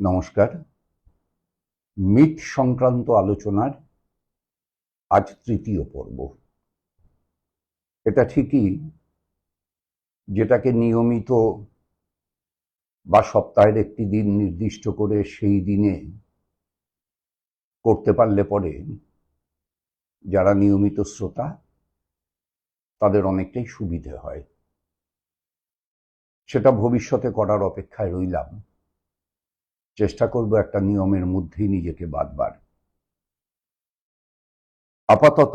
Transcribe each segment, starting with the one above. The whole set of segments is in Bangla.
নমস্কার। মিট সংক্রান্ত আলোচনার আজ তৃতীয় পর্ব। এটা ঠিকই যেটাকে নিয়মিত বা সপ্তাহের একটি দিন নির্দিষ্ট করে সেই দিনে করতে পারলে পরে যারা নিয়মিত শ্রোতা, তাদের অনেকটাই সুবিধে হয়। সেটা ভবিষ্যতে করার অপেক্ষায় রইলাম। চেষ্টা করব একটা নিয়মের মধ্যেই নিজেকে বাঁধবার। আপাতত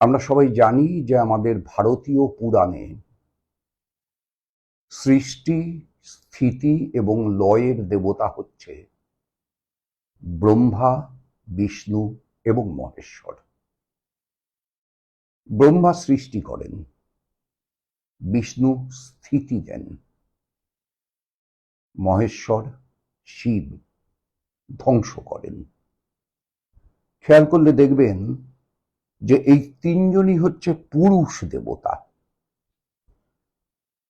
আমরা সবাই জানি যে আমাদের ভারতীয় পুরাণে সৃষ্টি, স্থিতি এবং লয়ের দেবতা হচ্ছে ব্রহ্মা, বিষ্ণু এবং মহেশ্বর। ব্রহ্মা সৃষ্টি করেন, বিষ্ণু স্থিতি দেন। মহেশ্বর শিব ধ্বংস করেন। খেয়াল করলে দেখবেন যে এই তিনজনই হচ্ছে পুরুষ দেবতা।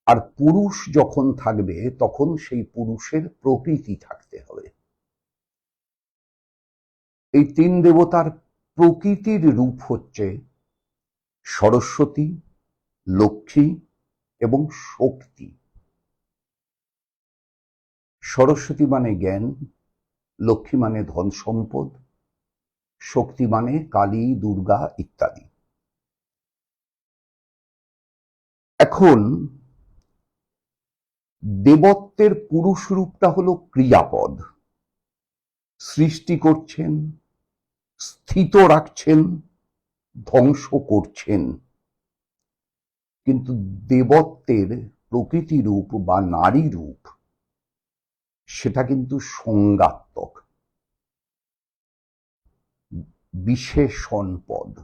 আর পুরুষ যখন থাকবে, তখন সেই পুরুষের প্রকৃতি থাকতে হবে। এই তিন দেবতার প্রকৃতির রূপ হচ্ছে সরস্বতী, লক্ষ্মী এবং শক্তি। সরস্বতী মানে জ্ঞান, লক্ষ্মী মানে ধন সম্পদ, শক্তি মানে কালী, দুর্গা ইত্যাদি। এখন দেবত্বের পুরুষ রূপটা হলো ক্রিয়াপদ। সৃষ্টি করছেন, স্থিত রাখছেন, ধ্বংস করছেন। কিন্তু দেবত্বের প্রকৃতি রূপ বা নারী রূপ সেটা কিন্তু সংজ্ঞাত্মক। বিশেষণ পদ।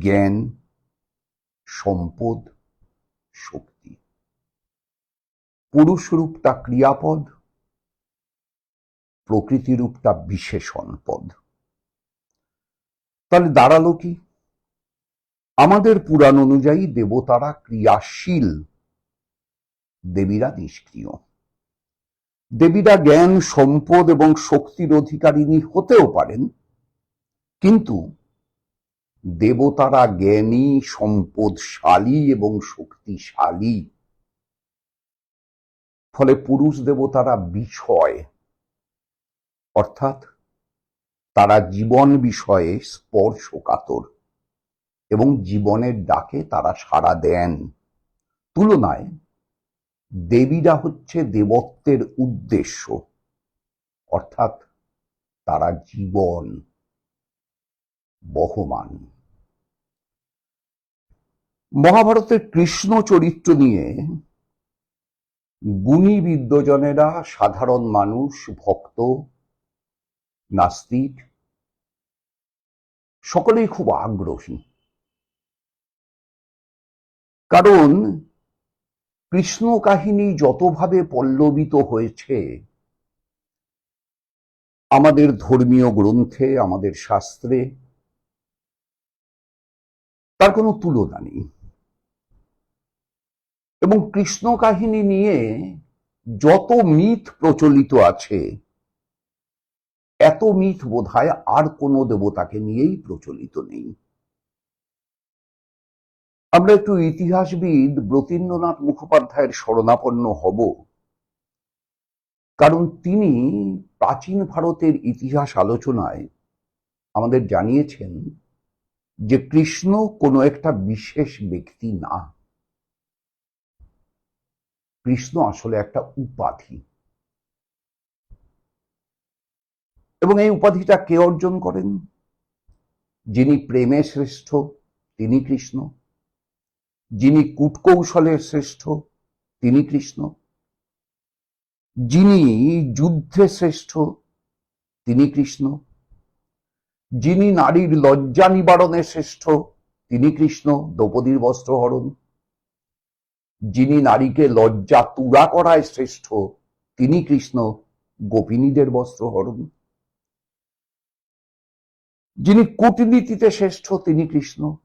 জ্ঞান, সম্পদ, শক্তি। পুরুষ রূপটা ক্রিয়াপদ প্রকৃতি রূপটা বিশেষণ পদ। তাহলে দাঁড়াল কি? আমাদের পুরাণ অনুযায়ী দেবতারা ক্রিয়াশীল, দেবীরা নিষ্ক্রিয়। দেবীরা জ্ঞান, সম্পদ এবং শক্তির অধিকারিণী হতেও পারেন, কিন্তু দেবতারা জ্ঞানী, সম্পদশালী এবং শক্তিশালী। ফলে পুরুষ দেবতারা বিষয়, অর্থাৎ তারা জীবন বিষয়ে স্পর্শকাতর এবং জীবনের ডাকে তারা সাড়া দেন। তুলনায় দেবীরা হচ্ছে দেবত্বের উদ্দেশ্য। অর্থাৎ তারা জীবন বহমান। মহাভারতের কৃষ্ণ চরিত্র নিয়ে গুণী বিদ্যজনেরা সাধারণ মানুষ, ভক্ত, নাস্তিক, সকলেই খুব আগ্রহী। কারণ কৃষ্ণ কাহিনী যতভাবে পল্লবিত হয়েছে, আমাদের ধর্মীয় গ্রন্থে, আমাদের শাস্ত্রে, তার কোনো তুলনা নেই। এবং কৃষ্ণ কাহিনী নিয়ে যত মিথ প্রচলিত আছে, এত মিথ বোধহয় আর কোনো দেবতাকে নিয়েই প্রচলিত নেই। আমরা একটু ইতিহাসবিদ ব্রতীন্দ্রনাথ মুখোপাধ্যায়ের শরণাপন্ন হব। কারণ তিনি প্রাচীন ভারতের ইতিহাস আলোচনায় আমাদের জানিয়েছেন যে কৃষ্ণ কোনো একটা বিশেষ ব্যক্তি না। কৃষ্ণ আসলে একটা উপাধি। এবং এই উপাধিটা কে অর্জন করেন? যিনি প্রেমে শ্রেষ্ঠ, তিনি কৃষ্ণ। যিনি কূটকৌশলের শ্রেষ্ঠ, তিনি কৃষ্ণ। যিনি যুদ্ধে শ্রেষ্ঠ, তিনি কৃষ্ণ। যিনি নারীর লজ্জা নিবারণে শ্রেষ্ঠ, তিনি কৃষ্ণ, দ্রৌপদীর বস্ত্রহরণ। যিনি নারীকে লজ্জা তুরা করায় শ্রেষ্ঠ, তিনি কৃষ্ণ, গোপিনীদের বস্ত্রহরণ। যিনি কূটনীতিতে শ্রেষ্ঠ, তিনি কৃষ্ণ।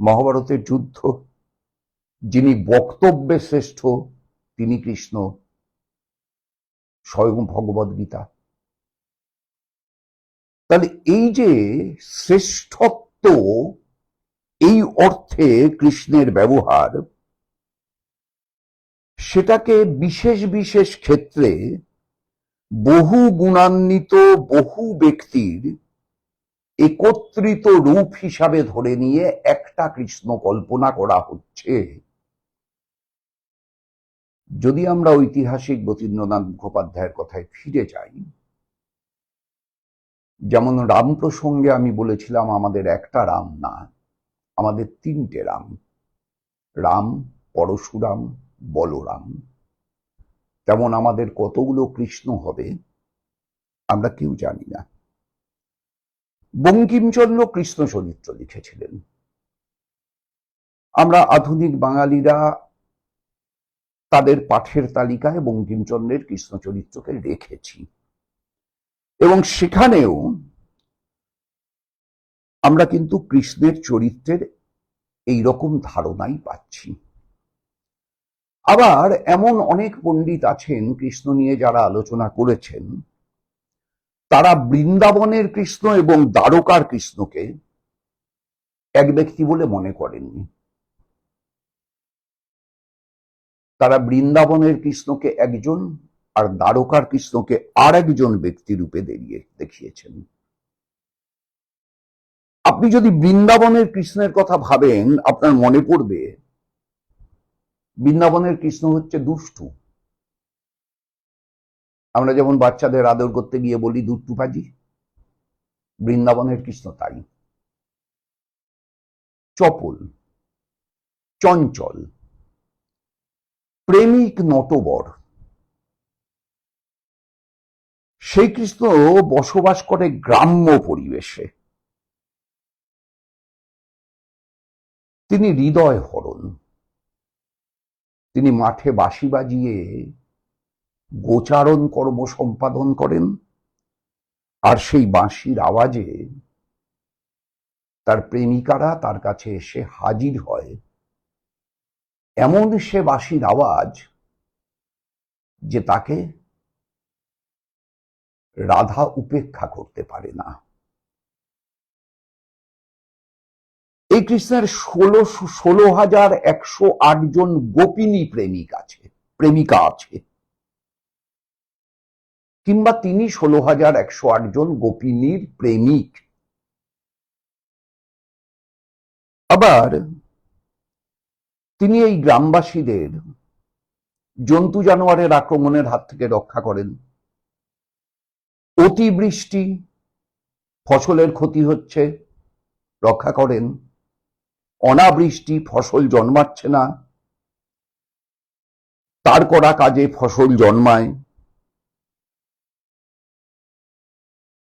মহাভারতের যুদ্ধ যিনি বক্তব্যে শ্রেষ্ঠ, তিনি কৃষ্ণ, স্বয়ং ভগবদ গীতা। তাহলে এই যে শ্রেষ্ঠত্ব, এই অর্থে কৃষ্ণের ব্যবহার, সেটাকে বিশেষ বিশেষ ক্ষেত্রে বহু গুণান্বিত, বহু ব্যক্তির একত্রিত রূপ হিসাবে ধরে নিয়ে একটা কৃষ্ণ কল্পনা করা হচ্ছে। যদি আমরা ঐতিহাসিক যতীন্দ্রনাথ মুখোপাধ্যায়ের কথায় ফিরে যাই, যেমন রাম প্রসঙ্গে আমি বলেছিলাম, আমাদের একটা রাম না, আমাদের তিনটে রাম রাম, পরশুরাম, বলরাম। তেমন আমাদের কতগুলো কৃষ্ণ হবে, আমরা কেউ জানি না। বঙ্কিমচন্দ্র কৃষ্ণ চরিত্র লিখেছিলেন। আমরা আধুনিক বাঙালিরা তাদের পাঠের তালিকায় বঙ্কিমচন্দ্রের কৃষ্ণ চরিত্রকে রেখেছি। এবং সেখানেও আমরা কিন্তু কৃষ্ণের চরিত্রের এই রকম ধারণাই পাচ্ছি। আবার এমন অনেক পণ্ডিত আছেন, কৃষ্ণ নিয়ে যারা আলোচনা করেছেন, তারা বৃন্দাবনের কৃষ্ণ এবং দ্বারকার কৃষ্ণকে এক ব্যক্তি বলে মনে করেননি। তারা বৃন্দাবনের কৃষ্ণকে একজন আর দ্বারকার কৃষ্ণকে আর একজন ব্যক্তি রূপে দেরিয়ে দেখিয়েছেন। আপনি যদি বৃন্দাবনের কৃষ্ণের কথা ভাবেন, আপনার মনে পড়বে, বৃন্দাবনের কৃষ্ণ হচ্ছে দুষ্টু। আমরা যেমন বাচ্চাদের আদর করতে গিয়ে বলি, দুষ্টু পাজি, বৃন্দাবনের কৃষ্ণ তাই। চপল, চঞ্চল প্রেমিক নটবর সেই কৃষ্ণ বসবাস করে গ্রাম্য পরিবেশে। তিনি হৃদয় হরণ। তিনি মাঠে বাঁশি বাজিয়ে গোচারণ কর্ম সম্পাদন করেন আর সেই বাঁশির আওয়াজে তার প্রেমিকারা তার কাছে এসে হাজির হয়। এমন সে বাঁশির আওয়াজ যে তাকে রাধা উপেক্ষা করতে পারে না। এই কৃষ্ণের ষোলো ষোলো হাজার একশো আট জন গোপিনী প্রেমিক আছে, প্রেমিকা আছে। কিংবা তিনি ষোলো হাজার একশো আট জন গোপিনীর প্রেমিক। আবার তিনি এই গ্রামবাসীদের জন্তু জানোয়ারের আক্রমণের হাত থেকে রক্ষা করেন। অতিবৃষ্টি, ফসলের ক্ষতি হচ্ছে, রক্ষা করেন। অনাবৃষ্টি, ফসল জন্মাচ্ছে না। তার করা কাজে ফসল জন্মায়।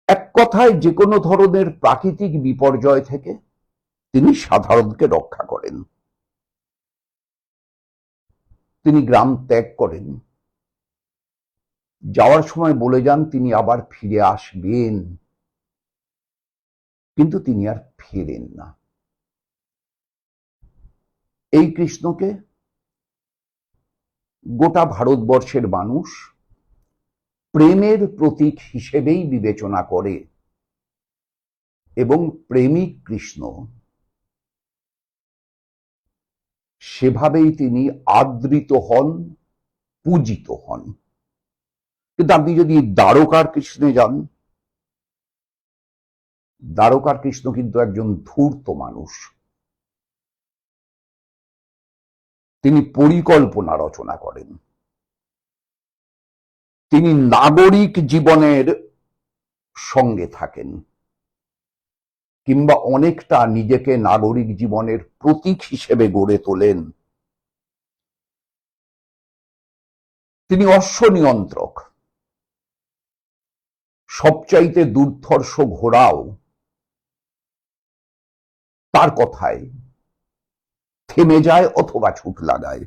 এক কথায় যে কোনো ধরনের প্রাকৃতিক বিপর্যয় থেকে তিনি সাধারণকে রক্ষা করেন। তিনি গ্রাম ত্যাগ করেন। যাওয়ার সময় বলে যান, তিনি আবার ফিরে আসবেন। কিন্তু তিনি আর ফেরেন না। এই কৃষ্ণকে গোটা ভারতবর্ষের মানুষ প্রেমের প্রতীক হিসেবেই বিবেচনা করে। এবং প্রেমিক কৃষ্ণ সেভাবেই তিনি আদৃত হন, পূজিত হন। কিন্তু আপনি যদি দ্বারকার কৃষ্ণে যান, দ্বারকার কৃষ্ণ কিন্তু একজন ধূর্ত মানুষ। তিনি পরিকল্পনা রচনা করেন। তিনি নাগরিক জীবনের সঙ্গে থাকেন। কিংবা অনেকটা নিজেকে নাগরিক জীবনের প্রতীক হিসেবে গড়ে তোলেন। তিনি অশ্ব নিয়ন্ত্রক সবচাইতে দুর্ধর্ষ ঘোড়াও তার কথায়, থেমে যায় অথবা ছুট লাগায়।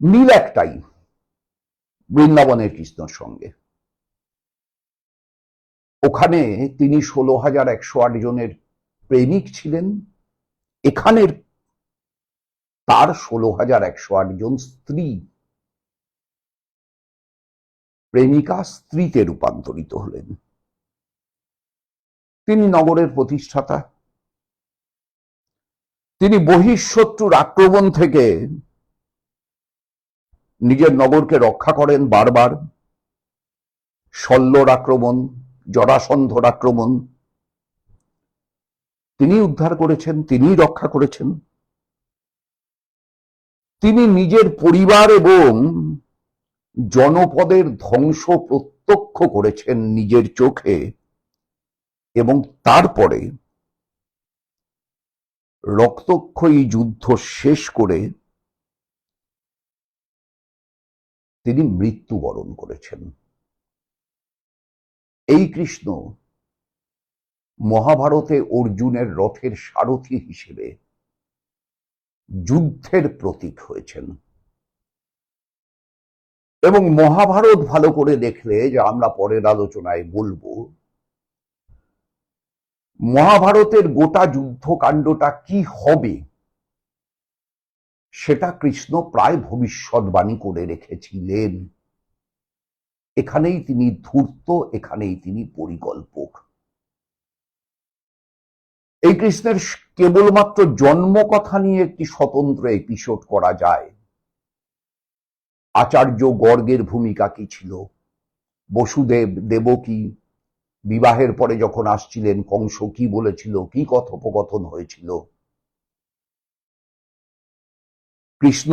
মিল একটাই বৃন্দাবনের কৃষ্ণর সঙ্গে। ওখানে তিনি ষোলো হাজার একশো আট জনের প্রেমিক ছিলেন। এখানের তার ষোলো হাজার একশো আট জন স্ত্রী। প্রেমিকা স্ত্রীতে রূপান্তরিত হলেন। তিনি নগরের প্রতিষ্ঠাতা। তিনি বহিঃশত্রুর আক্রমণ থেকে নিজের নগরকে রক্ষা করেন বারবার। শল্যর আক্রমণ জরাসন্ধর আক্রমণ তিনি উদ্ধার করেছেন তিনি রক্ষা করেছেন। তিনি নিজের পরিবার এবং জনপদের ধ্বংস প্রত্যক্ষ করেছেন নিজের চোখে এবং তারপরে রক্তক্ষয়ী যুদ্ধ শেষ করে তিনি মৃত্যুবরণ করেছেন। এই কৃষ্ণ মহাভারতে অর্জুনের রথের সারথি হিসেবে যুদ্ধের প্রতীক হয়েছেন। এবং মহাভারত ভালো করে দেখলে, যা আমরা পরের আলোচনায় বলব, মহাভারতের গোটা যুদ্ধকাণ্ডটা কি হবে, সেটা কৃষ্ণ প্রায় ভবিষ্যৎবাণী করে রেখেছিলেন। এখানেই তিনি ধূর্ত, এখানেই তিনি পরিকল্পক। এই কৃষ্ণের কেবলমাত্র জন্মকথা নিয়ে একটি স্বতন্ত্র এপিসোড করা যায়। আচার্য গর্গের ভূমিকা কি ছিল? বসুদেব দেবকী বিবাহের পরে যখন আসছিলেন, কংস কি বলেছিল? কি কথোপকথন হয়েছিল? কৃষ্ণ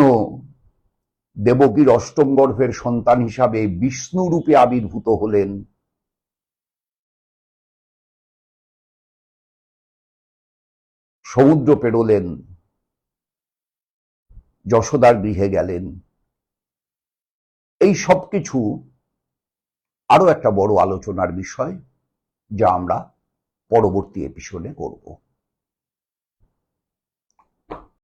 দেবকীর অষ্টম গর্ভের সন্তান হিসাবে বিষ্ণু রূপে আবির্ভূত হলেন। সমুদ্র পেরোলেন। যশোদার গৃহে গেলেন। এই সব কিছু আরও একটা বড় আলোচনার বিষয়, যা আমরা পরবর্তী এপিসোডে করব।